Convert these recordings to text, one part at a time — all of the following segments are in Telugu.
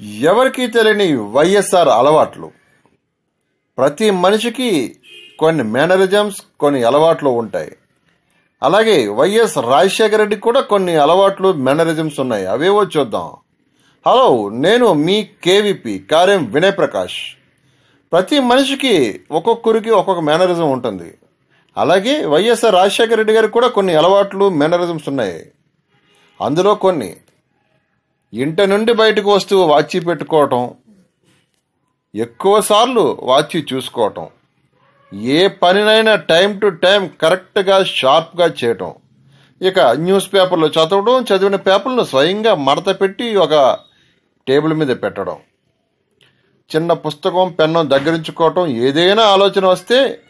ఎవరికీ తెలియని వైఎస్ఆర్ అలవాట్లు. ప్రతి మనిషికి కొన్ని మేనరిజమ్స్ కొన్ని అలవాట్లు ఉంటాయి. అలాగే వైఎస్ రాజశేఖర రెడ్డికి కూడా కొన్ని అలవాట్లు మేనరిజమ్స్ ఉన్నాయి. అవేవో చూద్దాం. హలో నేను మీ కేవీపీ కార్యం వినయ్ ప్రకాష్ ప్రతి మనిషికి ఒక్కొక్కరికి ఒక్కొక్క మేనరిజం ఉంటుంది. అలాగే వైఎస్ఆర్ రాజశేఖర రెడ్డి గారికి కూడా కొన్ని అలవాట్లు మేనరిజమ్స్ ఉన్నాయి. అందులో కొన్ని ఇంటి నుండి బయటకు వస్తూ వాచి పెట్టుకోవటం ఎక్కువసార్లు వాచి చూసుకోవటం ఏ పనినైనా టైం టు టైం కరెక్ట్గా షార్ప్గా చేయటం. ఇక న్యూస్ పేపర్లు చదవడం చదివిన పేపర్లను స్వయంగా మడత పెట్టి ఒక టేబుల్ మీద పెట్టడం. చిన్న పుస్తకం పెన్ను దగ్గరించుకోవటం ఏదైనా ఆలోచన వస్తే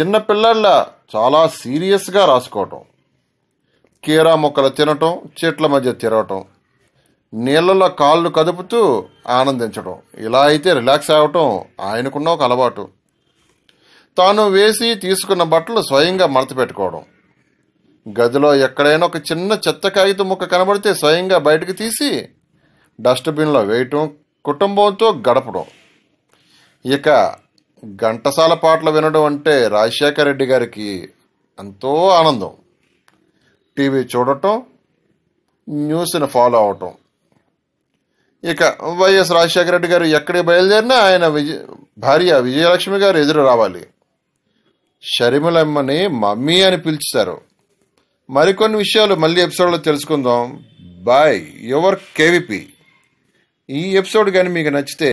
చిన్న పిల్లల చాలా సీరియస్గా రాసుకోవటం. కీరా మొక్కలు తినటం చెట్ల మధ్య తిరగటం. నీళ్ళలో కాళ్ళు కదుపుతూ ఆనందించడం. ఇలా అయితే రిలాక్స్ అవ్వటం ఆయనకున్న ఒక అలవాటు. తాను వేసి తీసుకున్న బట్టలు స్వయంగా మడత పెట్టుకోవడం గదిలో ఎక్కడైనా ఒక చిన్న చెత్త కాగితం ముక్క కనబడితే స్వయంగా బయటకు తీసి డస్ట్బిన్లో వేయటం కుటుంబంతో గడపడం. ఇక ఘంటసాల పాటలు వినడం అంటే రాజశేఖర రెడ్డి గారికి ఎంతో ఆనందం. టీవీ చూడటం న్యూస్ని ఫాలో అవటం. ఇక వైఎస్ రాజశేఖర రెడ్డి గారు ఎక్కడికి బయలుదేరినా ఆయన విజయ భార్య విజయలక్ష్మి గారు ఎదురు రావాలి. షరిమలమ్మని మమ్మీ అని పిలిచారు. మరికొన్ని విషయాలు మళ్ళీ ఎపిసోడ్లో తెలుసుకుందాం. Bye your KVP. ఈ ఎపిసోడ్ కానీ మీకు నచ్చితే